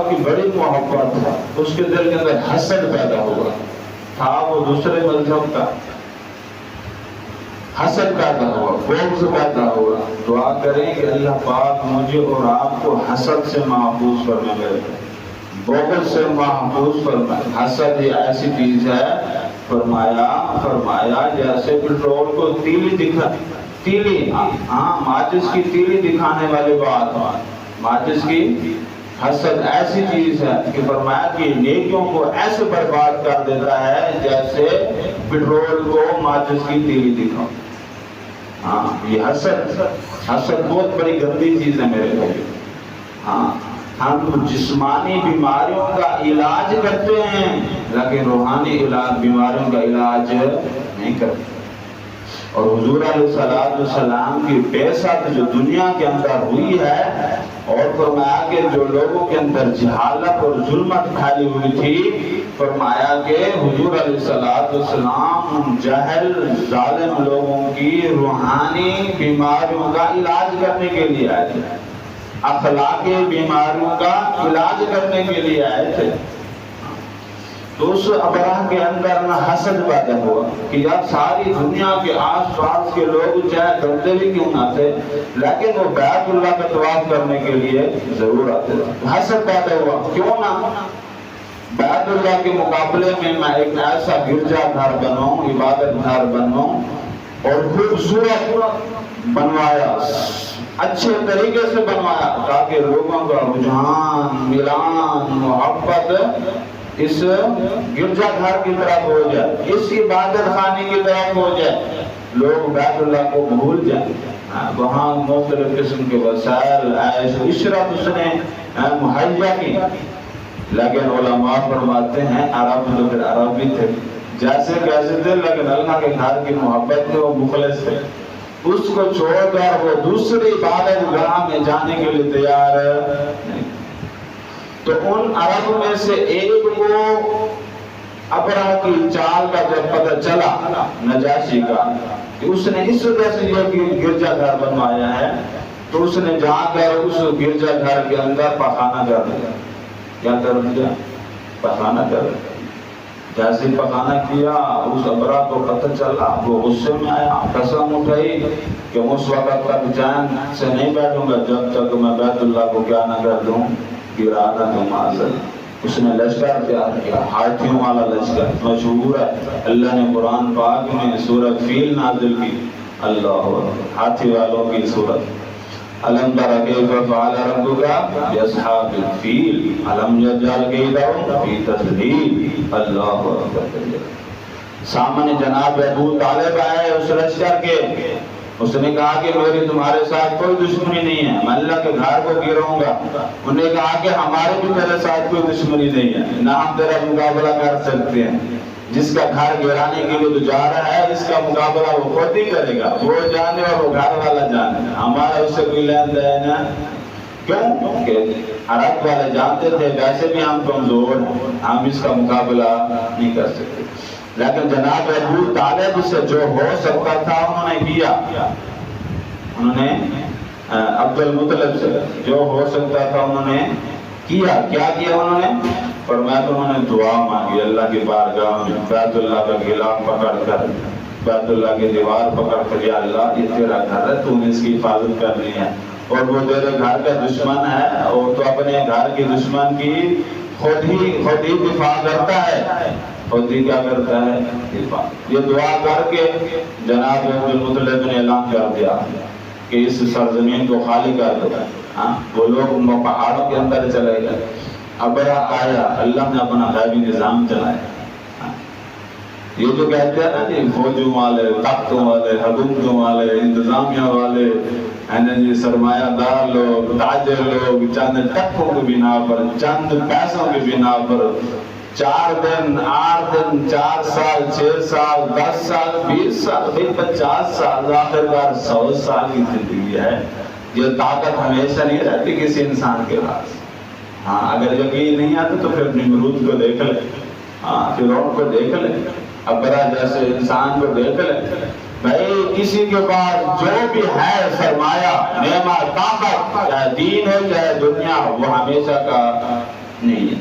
صحابہ کی بڑی محبت تھا اس کے دل کے اندر حسد پیدا ہوا۔ تھا وہ دوسرے مذہب کا۔ حسد پیدا ہوا، بغض پیدا ہوا۔ دعا کریں کہ اللہ پاک مجھے اور آپ کو حسد سے محفوظ کرنے گئے بغض سے محفوظ فرمائے حسد یہ ایسی چیز ہے، فرمایا فرمایا، جیسے پٹرول کو تیلی دکھا، تیلی ہاں ماچس کی تیلی دکھانے والی بات ماچس کی حسد ایسی چیز ہے کہ فرمایا کہ نیکیوں کو ایسے برباد کر دیتا ہے جیسے پٹرول کو ماچس کی تیلی دکھاؤ۔ ہاں یہ حسد حسد بہت بڑی گندی چیز ہے میرے بھائی۔ ہاں ہم جسمانی بیماریوں کا علاج کرتے ہیں، لیکن روحانی علاج، بیماریوں کا علاج نہیں کرتے۔ اور حضور علیہ السلام کی بیست جو دنیا کے اندر ہوئی ہے اور فرمایا کہ جو لوگوں کے اندر جہالت اور ظلمت پھیلی ہوئی تھی، فرمایا کہ حضور علیہ السلام جہل، ظالم لوگوں کی روحانی بیماریوں کا علاج کرنے کے لیے آئے تھے۔ اخلاقی بیماریوں کا علاج کرنے کے لیے آئے تھے۔ تو اس ابراہ کے اندر نہ حسد پیدا ہوا کہ یار ساری دنیا کے آس پاس کے لوگ چاہے گندے بھی کیوں نہ تھے لیکن وہ بیت اللہ کا طواف کرنے کے لیے ضرور آتے۔ تھے حسد پیدا ہوا۔ کیوں نہ؟ بیت اللہ کے مقابلے میں میں ایک ایسا گرجا گھر بناؤں، عبادت گھر بناؤں اور خوبصورت بنوایا، اچھے طریقے سے بنوایا تاکہ لوگوں کا رجحان، ملان، محبت اس گرجا گھر کی طرف ہو جائے، اس عبادت خانے کی طرف ہو جائے۔ لوگ بیت اللہ کو بھول جائیں۔ ہاں، وہاں مختلف قسم کے وسائل، عیش عشرت اس نے ہاں، مہیا کی۔ لیکن علماء فرماتے ہیں، عرب جو پھر عرب بھی تھے۔ جیسے کیسے تھے، لیکن اللہ کے گھر کی محبت میں وہ مخلص تھے۔ اس کو چھوڑ کر وہ دوسری عبادت گاہ میں جانے کے لیے تیار نہیں تو ان عرب میں سے ایک کو ابرا کی چال کا جب پتہ چلا، نجاشی کا، کہ اس نے اس وجہ سے یہ گرجا گھر بنوایا ہے، تو اس نے جا کر اس گرجا گھر کے اندر پخانا کر دیا۔ کیا کر دیا؟ پخانا کر دیا۔ جیسے پخانا کیا، اس ابرا کو پتہ چلا، وہ غصے میں آیا، قسم اٹھائی کہ اس وقت تک چین سے نہیں بیٹھوں گا، جب تک میں بیت اللہ کو کیا نہ کر دوں۔ گرانا تو معذر اس نے لشکر تیار کیا۔ ہاتھیوں والا لشکر مشہور ہے۔ اللہ نے قرآن پاک میں سورت فیل نازل کی۔ اللہ ہاتھی والوں کی صورت علم تر کیف فعل ربک؟ باصحاب الفیل۔ علم یجعل کیدہم فی تضلیل اللہ اکبر سامنے جناب ابو طالب آئے اس لشکر کے۔ اس نے کہا کہ میری تمہارے ساتھ کوئی دشمنی نہیں ہے، میں اللہ کے گھر کو گروں گا۔ انہوں نے کہا کہ ہمارے بھی تیرے ساتھ کوئی دشمنی نہیں ہے، نہ ہم تیرا مقابلہ کر سکتے ہیں۔ جس کا گھر گرانے کے لیے تو جا رہا ہے، اس کا مقابلہ وہ خود ہی کرے گا۔ وہ جانے اور وہ گھر والا جانے ہمارا اس سے کوئی لین دین ہے؟ کیوں؟ کہ عرب والے جانتے تھے، ویسے بھی ہم کمزور ہیں، ہم اس کا مقابلہ نہیں کر سکتے۔ لیکن جناب ابو طالب سے جو ہو سکتا تھا انہوں نے کیا؟ انہوں نے عبد المطلب سے جو ہو سکتا تھا انہوں نے کیا؟ کیا کیا انہوں نے؟ فرمایا تو انہوں نے دعا مانگی، اللہ کی بارگاہ میں بیت اللہ کا غلاف پکڑ کر، بیت اللہ کی دیوار پکڑ کر، یا اللہ یہ تیرا گھر ہے، تو نے اس کی حفاظت کرنی ہے۔ اور وہ تیرے گھر کا دشمن ہے اور تو اپنے گھر کی دشمن کی خود ہی خود ہی دفاع کرتا ہے۔ خودی کیا کرتا ہے دفاع یہ دعا کر کے جناب المطلب نے اعلان کر دیا کہ اس سرزمین کو خالی کر دو۔ ہاں وہ لوگ پہاڑوں کے اندر چلے گئے۔ ابرا آیا، اللہ نے اپنا غیبی نظام چلایا۔ ہاں، یہ جو کہتے ہیں نا جی فوجوں والے، طاقتوں والے حکومتوں والے، انتظامیہ والے جی سرمایہ دار لوگ، تاجر لوگ، چند ٹکوں کے بنا پر، چند پیسوں کے بنا پر چار دن، آٹھ دن، چار سال، چھ سال، دس سال، بیس سال بھی پچاس سال آخر کار سو سال کی زندگی ہے۔ یہ طاقت ہمیشہ نہیں رہتی کسی انسان کے پاس۔ ہاں اگر یقین نہیں آتا تو پھر نمرود کو دیکھ لے۔ ہاں فرعون کو دیکھ لے۔ ابرا جیسے انسان کو دیکھ لے۔ بھائی، کسی کے پاس جو بھی ہے سرمایہ، نعمت، طاقت، چاہے دین ہو، چاہے دنیا وہ ہمیشہ کا کبھی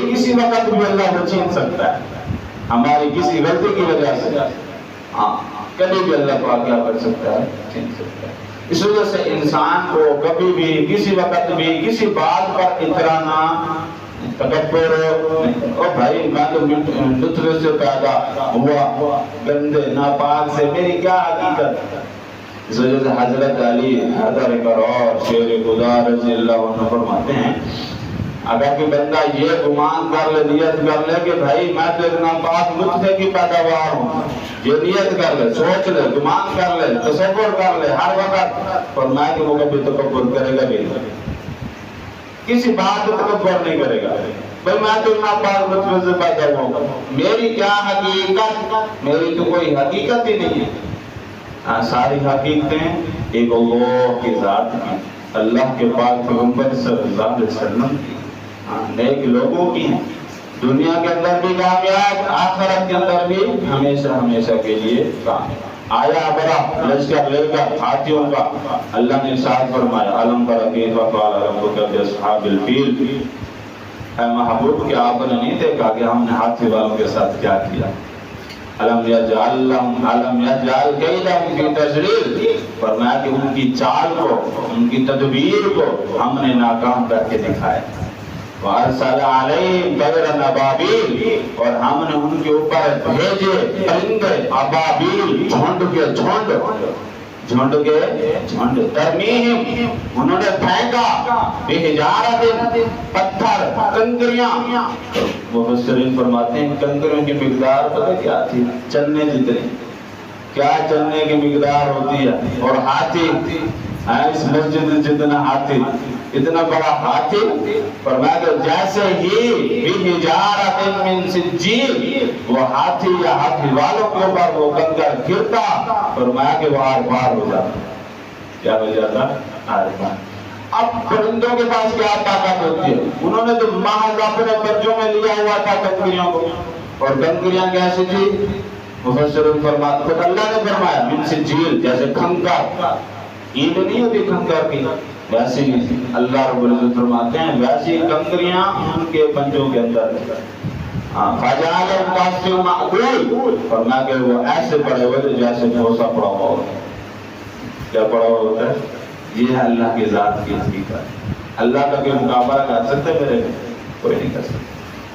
بھی کسی وقت بھی اللہ کو چھین سکتا ہے۔ ہماری کسی غلطی کی وجہ سے۔ ہاں کبھی بھی اللہ کو کیا کر سکتا ہے، چھین سکتا ہے۔ اس وجہ سے انسان کو کبھی بھی، کسی وقت بھی، کسی بات پر اترانا تکبر او بھائی میں تو لطف سے پیدا ہوا، گندے، ناپاک سے، میری کیا حقیقت؟ اس وجہ سے حضرت علی حضر کرور شیر خدا رضی اللہ عنہ فرماتے ہیں اگر کوئی بندہ یہ گمان کر لے، نیت کر لے کہ بھائی میں تو ایک ناپاک نطفے کی پیداوار ہوں۔ یہ نیت کر لے، سوچ لے، گمان کر لے، تصور کر لے ہر وقت۔ فرمایا کہ وہ کبھی تکبر کرے گا بھی کسی بات کو تکبر نہیں کرے گا۔ بھائی میں تو ناپاک نطفے سے پیدا ہوں۔ میری کیا حقیقت؟ میری تو کوئی حقیقت ہی نہیں۔ ہے ہاں ساری حقیقتیں ایک اللہ کی ذات کی۔ اللہ کے پاک پیغمبر صلی اللہ علیہ وسلم کی۔ نیک لوگوں کی ہیں۔ دنیا کے اندر بھی کامیاب، آخرت کے اندر بھی ہمیشہ ہمیشہ کے لیے کامیاب۔ آیا بڑا لشکر لے کر ہاتھیوں کا۔ اللہ نے ارشاد فرمایا علم پر عقید وقال رب ربک باصحاب الفیل اے محبوب کہ آپ نے نہیں دیکھا کہ ہم نے ہاتھی والوں کے ساتھ کیا کیا؟ علم یجعل لهم علم یجعل کیدہم فی تجلیل فرمایا کہ ان کی چال کو، ان کی تدبیر کو ہم نے ناکام کر کے دکھایا۔ وارسل علیہم طیر نبابیل اور ہم نے ان کے اوپر بھیجے پرندے، ابابیل، جھنڈ کے جھنڈ جھنڈ کے جھنڈ۔ ترمیم، انہوں نے پھینکا بے حجارت پتھر، کنکریاں۔ مفسرین فرماتے ہیں، کنکریوں کی مقدار پتہ کیا تھی؟ چلنے جتنے کیا چلنے کی مقدار ہوتی ہے؟ اور ہاتھی ہاں، اس مسجد جتنا ہاتھی۔ اتنا بڑا ہاتھی فرمایا کہ جیسے ہی بھی حجارت من سجیل وہ ہاتھی یا ہاتھی والوں کے اوپر وہ کنکر گرتا، فرمایا کہ وہ آر پار ہو جاتا۔ کیا ہو جاتا؟ آر پار۔ اب پرندوں کے پاس کیا طاقت ہوتی ہے؟ انہوں نے تو محض اپنے بچوں میں لیا ہوا تھا کنکریوں کو۔ اور کنکریاں کیسی تھی مفسرون فرماتے خود اللہ نے فرمایا، من سجیل جیسے کھنکر اینٹ نہیں ہوتی کھنکر کی۔ ویسی اللہ رب العزت فرماتے ہیں، ویسی کنکریاں ان کے پنجوں کے اندر۔ ہاں، فجال قاسم معقول۔ فرمایا کہ وہ ایسے پڑے ہوئے تھے جیسے بھوسا پڑا ہوا ہوتا کیا پڑا ہوا ہوتا ہے؟ یہ ہے اللہ کی ذات کی حقیقت۔ اللہ کا کوئی مقابلہ کر سکتے میرے میں کوئی نہیں کر سکتا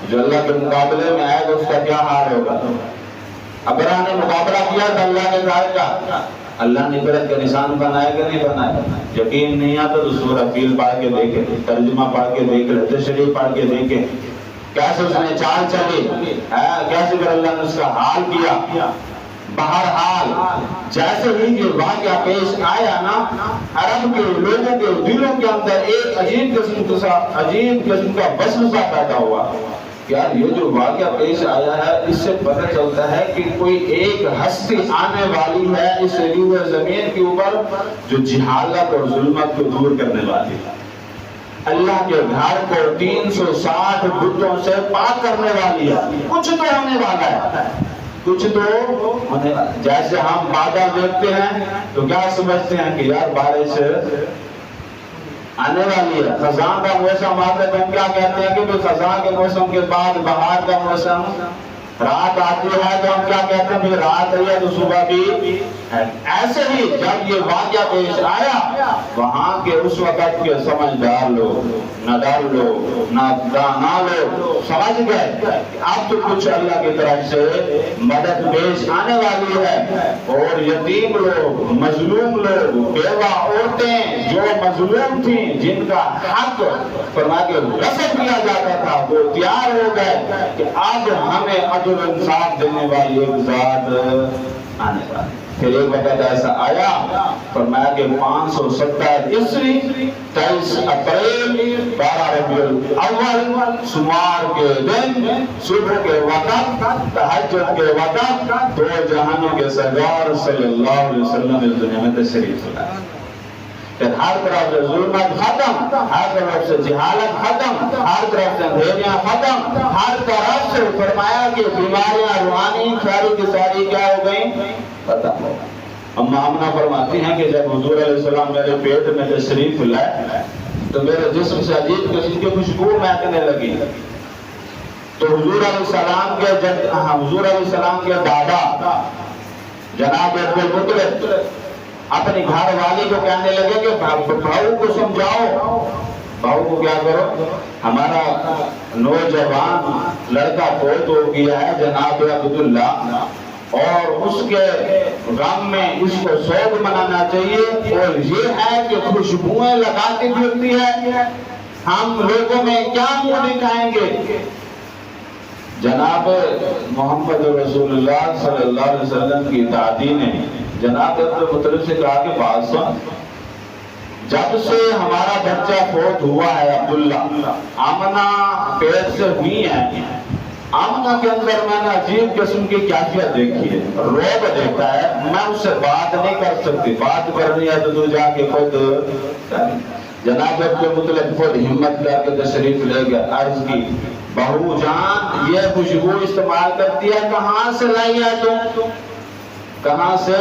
جو اللہ کے مقابلے میں آئے گا اس کا کیا حال ہوگا؟ ابرا نے مقابلہ کیا تھا اللہ کے ذات کا۔ اللہ نے عبرت کا نشان بنایا کہ نہیں بنایا؟ یقین نہیں آتا تو سورہ فیل پڑھ کے دیکھے، ترجمہ پڑھ کے دیکھ لے تشریح پڑھ کے دیکھے۔ کیسے اس نے چال چلی؟ کیسے پھر اللہ نے اس کا حال کیا؟ بہرحال، جیسے ہی یہ واقعہ پیش آیا نا، عرب کے لوگوں کے دلوں کے اندر ایک عجیب قسم کا عجیب قسم کا وسوسہ پیدا ہوا۔ یار یہ جو واقعہ پیش آیا ہے، اس سے پتہ چلتا ہے کہ کوئی ایک ہستی آنے والی ہے اس روح زمین کے اوپر جو جہالت اور ظلمت کو دور کرنے والی ہے۔ اللہ کے گھر کو تین سو ساٹھ بتوں سے پاک کرنے والی ہے۔ کچھ تو ہونے والا ہے۔ کچھ تو جیسے ہم بادل دیکھتے ہیں تو کیا سمجھتے ہیں کہ یار بارش آنے والی ہے۔ خزاں کا موسم آتا ہے تو ہم کیا کہتے ہیں کہ خزاں کے موسم کے بعد بہار کا موسم رات آتی ہے تو ہم کیا کہتے ہیں؟ بھی رات ہے تو صبح بھی ایسے ہی جب یہ واقعہ پیش آیا، وہاں کے اس وقت کے سمجھدار لوگ نڈر لوگ نادانا لوگ سمجھ گئے اب تو کچھ اللہ کی طرف سے مدد پیش آنے والی ہے۔ اور یتیم لوگ، مظلوم لوگ، بیوہ عورتیں جو مظلوم تھیں جن کا حق فرما کے رسم کیا جاتا تھا وہ تیار ہو گئے کہ اب ہمیں عدل انصاف دینے والی ایک ذات آنے والی پھر ایک وقت ایسا آیا فرمایا کہ پانچ سو ستر عیسوی تیئیس اپریل بارہ ربیع الاول سمار کے دن صبح کے وقت تہجد کے وقت دو جہانوں کے سرکار صلی اللہ علیہ وسلم اس دنیا میں تشریف لائے پھر ہر طرف سے ظلمت ختم، ہر طرف سے جہالت ختم، ہر طرف سے اندھیریاں ختم، ہر طرف سے فرمایا کہ بیماریاں، روحانی ساری کی ساری کیا ہو گئیں؟ ختم ہو اما آمنہ فرماتی ہیں کہ جب حضور علیہ السلام میرے پیٹ میں تشریف لائے تو میرے جسم سے عجیب قسم کی خوشبو مہکنے لگی۔ تو حضور علیہ السلام کے جد ہاں، حضور علیہ السلام کے دادا جناب عبد المطلب اپنی گھر والی کو کہنے لگے کہ بھاؤ کو سمجھاؤ۔ بہو کو کیا کرو؟ ہمارا نوجوان لڑکا فوت ہو گیا ہے، جناب عبداللہ۔ اور اس کے غم میں اس کو سوگ منانا چاہیے۔ اور یہ ہے کہ خوشبوئیں لگاتی پھرتی ہے۔ ہم لوگوں میں کیا منہ دکھائیں گے؟ جناب محمد رسول اللہ صلی اللہ علیہ وسلم کی دادی نے جناب عبد مطلب سے کہا کہ بات سن۔ جب سے ہمارا بچہ فوت ہوا ہے، عبداللہ، آمنہ پیٹ سے ہوئی ہے آمنہ کے اندر میں نے عجیب قسم کی کیفیت دیکھی ہے۔ روب دیکھا ہے، میں اس سے بات نہیں کر سکتی۔ بات کرنی ہے تو تو جا کے خود جناب عبد مطلب خود ہمت کر کے تشریف لے گیا، عرض کی، بہو جان، یہ خوشبو استعمال کرتی ہے، کہاں سے لائی ہے تم کہاں سے؟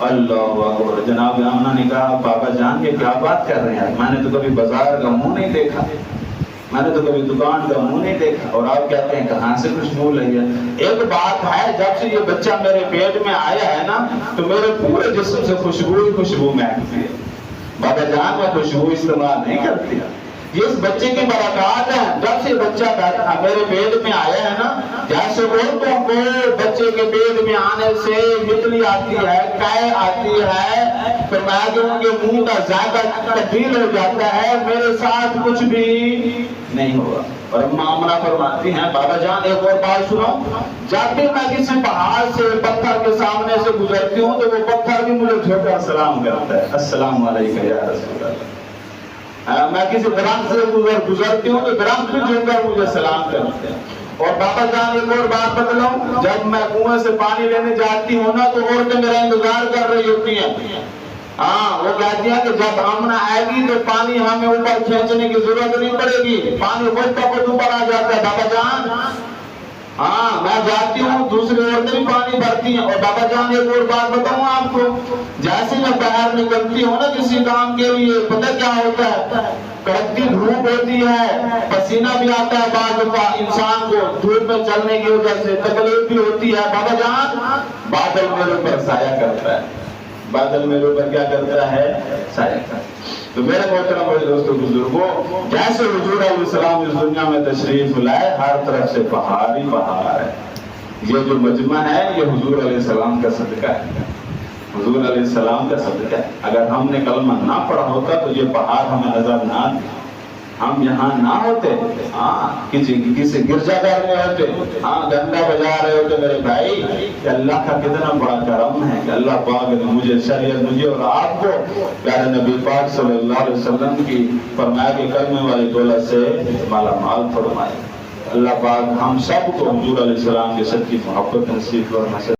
اللہ اکبر۔ جناب آمنہ نے کہا، بابا جان یہ کیا بات کر رہے ہیں؟ میں نے تو کبھی بازار کا منہ نہیں دیکھا۔ میں نے تو کبھی دکان کا منہ نہیں دیکھا۔ اور آپ کہتے ہیں کہاں سے خوشبو لگی ہے ایک بات ہے، جب سے یہ بچہ میرے پیٹ میں آیا ہے نا، تو میرے پورے جسم سے خوشبو ہی خوشبو مہکتی ہے۔ بابا جان، میں خوشبو استعمال نہیں کرتی۔ اس بچے کی برکات ہے، جب سے بچہ بیٹھا، میرے پیٹ میں آیا ہے نا، جیسے عورتوں کو بچے کے پیٹ میں آنے سے متلی آتی ہے کائے آتی ہے پھر میں ان کے منہ کا ذائقہ تبدیل ہو جاتا ہے، میرے ساتھ کچھ بھی نہیں ہوگا۔ اور معاملہ فرماتی ہیں، بابا جان، ایک اور بات سنو جب بھی میں کسی پہاڑ سے، پتھر کے سامنے سے گزرتی ہوں، تو وہ پتھر بھی مجھے جھوٹ کر سلام کرتا ہے۔ السلام علیکم یا رسول اللہ۔ میں کسی درخت سے گزر گزرتی ہوں تو درخت بھی جھوٹ کر مجھے سلام کرتے ہیں۔ اور بابا جان، ایک اور بات بتلاؤں، جب میں کنویں سے پانی لینے جاتی ہوں نا تو عورتیں میرا انتظار کر رہی ہوتی ہیں؟ ہاں وہ کہتی ہیں کہ جب آمنا آئے گی تو پانی ہمیں اوپر کھینچنے کی ضرورت نہیں پڑے گی۔ پانی خود بخود اوپر آ جاتا ہے۔ بابا جان ہاں میں جاتی ہوں، دوسری عورتیں بھی پانی بھرتی ہیں۔ اور بابا جان، ایک اور بات بتاؤں آپ کو۔ جیسے میں باہر نکلتی ہوں نا کسی کام کے لیے، پتہ کیا ہوتا ہے؟ کڑکتی دھوپ ہوتی ہے، پسینہ بھی آتا ہے بعض دفعہ انسان کو، دھوپ میں چلنے کی وجہ سے تکلیف بھی ہوتی ہے۔ بابا جان، بادل میرے اوپر سایہ کرتا ہے۔ بادل میرے اوپر کیا کرتا ہے سایہ کرتا تو میرے محترم بڑے دوستوں، بزرگوں، جیسے حضور علیہ السلام اس دنیا میں تشریف لائے، ہر طرف سے پہاڑ ہی پہاڑ ہے۔ یہ جو مجمع ہے، یہ حضور علیہ السلام کا صدقہ ہے۔ حضور علیہ السلام کا صدقہ ہے۔ اگر ہم نے کلمہ نہ پڑھا ہوتا تو یہ پہاڑ ہمیں عذاب نہ دیا ہم یہاں نہ ہوتے۔ ہاں کسی کسی گرجا گھر میں ہوتے۔ ہاں گنگا بجا رہے ہوتے۔ میرے بھائی، کہ اللہ کا کتنا بڑا کرم ہے کہ اللہ پاک نے مجھے شریعت مجھے اور آپ کو پیارے نبی پاک صلی اللہ علیہ وسلم کی فرمایا کہ کلمے والی دولت سے مالا مال فرمائے۔ اللہ پاک ہم سب کو حضور علیہ السلام کی سچی محبت نصیب اور